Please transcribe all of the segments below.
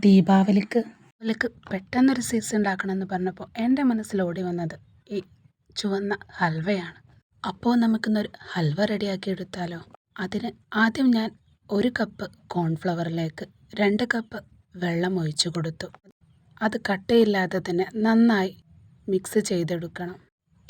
ദീപാവലിക്ക്? അവൾക്ക് പെട്ടെന്നൊരു സീസ് ഉണ്ടാക്കണമെന്ന് പറഞ്ഞപ്പോൾ എന്റെ മനസ്സിൽ ഓടി വന്നത് ഈ ചുവന്ന ഹൽവയാണ്. അപ്പോൾ നമുക്കിന്നൊരു ഹൽവ റെഡിയാക്കി എടുത്താലോ? അതിന് ആദ്യം ഞാൻ ഒരു കപ്പ് കോൺഫ്ലവറിലേക്ക് രണ്ട് കപ്പ് വെള്ളം ഒഴിച്ചു കൊടുത്തു. അത് കട്ടയില്ലാതെ തന്നെ നന്നായി മിക്സ് ചെയ്തെടുക്കണം.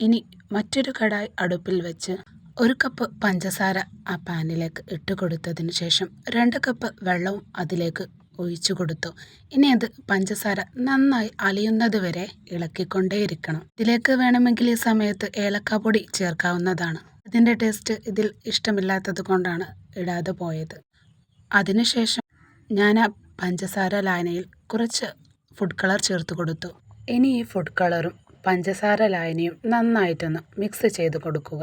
ഇനി മറ്റൊരു കടായി അടുപ്പിൽ വെച്ച് ഒരു കപ്പ് പഞ്ചസാര ആ പാനിലേക്ക് ഇട്ട് കൊടുത്തതിന് ശേഷം രണ്ട് കപ്പ് വെള്ളവും അതിലേക്ക് ഒഴിച്ചു കൊടുത്തു. ഇനി അത് പഞ്ചസാര നന്നായി അലിയുന്നത് വരെ ഇളക്കിക്കൊണ്ടേയിരിക്കണം. ഇതിലേക്ക് വേണമെങ്കിൽ ഈ സമയത്ത് ഏലക്കാപ്പൊടി ചേർക്കാവുന്നതാണ്. ഇതിന്റെ ടേസ്റ്റ് ഇതിൽ ഇഷ്ടമില്ലാത്തത് കൊണ്ടാണ് ഇടാതെ പോയത്. അതിനുശേഷം ഞാൻ ആ പഞ്ചസാര ലായനയിൽ കുറച്ച് ഫുഡ് കളർ ചേർത്ത് കൊടുത്തു. ഇനി ഈ ഫുഡ് കളറും പഞ്ചസാര ലായനിയും നന്നായിട്ടൊന്ന് മിക്സ് ചെയ്ത് കൊടുക്കുക.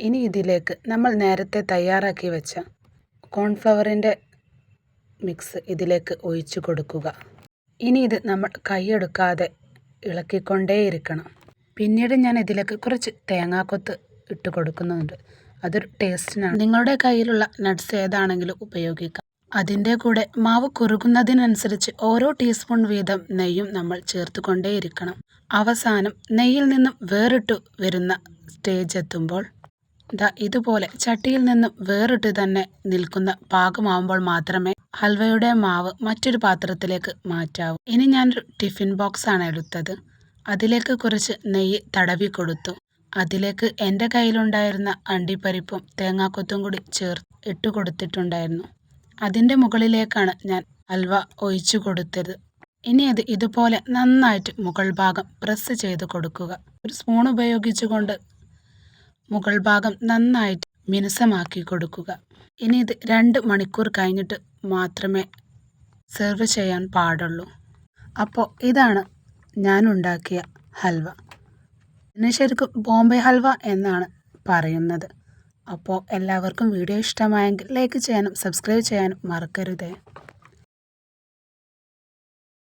ഇനി ഇതിലേക്ക് നമ്മൾ നേരത്തെ തയ്യാറാക്കി വെച്ച കോൺഫ്ലവറിന്റെ മിക്സ് ഇതിലേക്ക് ഒഴിച്ചു കൊടുക്കുക. ഇനി ഇത് നമ്മൾ കൈയെടുക്കാതെ ഇളക്കിക്കൊണ്ടേയിരിക്കണം. പിന്നീട് ഞാൻ ഇതിലേക്ക് കുറച്ച് തേങ്ങാക്കൊത്ത് ഇട്ട് കൊടുക്കുന്നുണ്ട്. അതൊരു ടേസ്റ്റിനാണ്. നിങ്ങളുടെ കയ്യിലുള്ള നട്ട്സ് ഏതാണെങ്കിലും ഉപയോഗിക്കാം. അതിന്റെ കൂടെ മാവ് കുറുകുന്നതിനനുസരിച്ച് ഓരോ ടീസ്പൂൺ വീതം നെയ്യും നമ്മൾ ചേർത്ത് കൊണ്ടേയിരിക്കണം അവസാനം നെയ്യിൽ നിന്നും വേറിട്ടു വരുന്ന സ്റ്റേജ് എത്തുമ്പോൾ ദാ ഇതുപോലെ ചട്ടിയിൽ നിന്നും വേറിട്ട് തന്നെ നിൽക്കുന്ന പാകമാവുമ്പോൾ മാത്രമേ ഹൽവയുടെ മാവ് മറ്റൊരു പാത്രത്തിലേക്ക് മാറ്റാവൂ. ഇനി ഞാനൊരു ടിഫിൻ ബോക്സ് ആണ് എടുത്തത്. അതിലേക്ക് കുറച്ച് നെയ്യ് തടവി കൊടുത്തു. അതിലേക്ക് എന്റെ കയ്യിലുണ്ടായിരുന്ന അണ്ടിപ്പരിപ്പും തേങ്ങാക്കൊത്തും കൂടി ചേർത്ത് ഇട്ട് കൊടുത്തിട്ടുണ്ടായിരുന്നു. അതിന്റെ മുകളിലേക്കാണ് ഞാൻ ഹൽവ ഒഴിച്ചു കൊടുത്തത്. ഇനി അത് ഇതുപോലെ നന്നായിട്ട് മുകൾ ഭാഗം പ്രസ് ചെയ്ത് കൊടുക്കുക. ഒരു സ്പൂൺ ഉപയോഗിച്ചുകൊണ്ട് മുകൾ ഭാഗം നന്നായിട്ട് മിനുസമാക്കി കൊടുക്കുക. ഇനി ഇത് രണ്ട് മണിക്കൂർ കഴിഞ്ഞിട്ട് മാത്രമേ സെർവ് ചെയ്യാൻ പാടുള്ളൂ. അപ്പോൾ ഇതാണ് ഞാൻ ഉണ്ടാക്കിയ ഹൽവ. ഇതിന് ശരിക്കും ബോംബെ ഹൽവ എന്നാണ് പറയുന്നത്. അപ്പോൾ എല്ലാവർക്കും വീഡിയോ ഇഷ്ടമായെങ്കിൽ ലൈക്ക് ചെയ്യാനും സബ്സ്ക്രൈബ് ചെയ്യാനും മറക്കരുതേ.